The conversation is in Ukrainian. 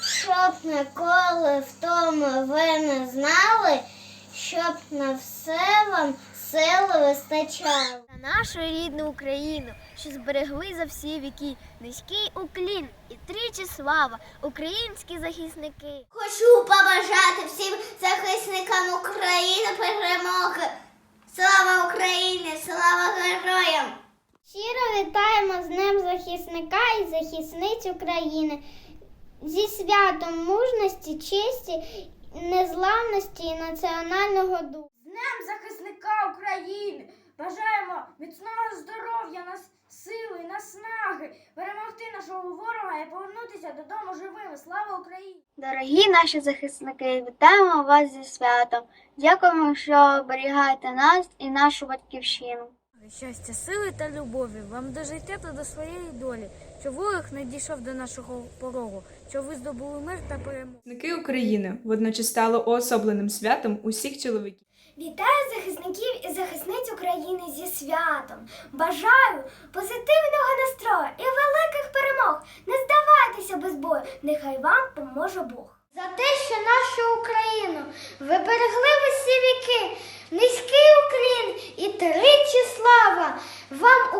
Щоб ніколи втоми ви не знали, щоб на все вам сили вистачало. За нашу рідну Україну, що зберегли за всі віки, низький уклін і тричі слава, українські захисники. Хочу побажати всім захисникам України перемоги. Слава Україні! Слава героям! Щиро Днем захисника і захисниць України. Зі святом мужності, честі, незламності і національного духу. З Днем захисника України! Бажаємо міцного здоров'я, нас сили, наснаги, перемогти нашого ворога і повернутися додому живими. Слава Україні! Дорогі наші захисники, вітаємо вас зі святом. Дякуємо, що оберігаєте нас і нашу батьківщину. Щастя, сили та любові вам до життя та до своєї долі, що ворог не дійшов до нашого порогу, що ви здобули мир та перемогу. Захисники України водночас стало уособленим святом усіх чоловіків. Вітаю захисників і захисниць України зі святом. Бажаю позитивного настрою і великих перемог. Не здавайтеся без бою. Нехай вам поможе Бог. За те, що нашу Україну ви берегли в усі віки, низький уклін і тричі слава вам,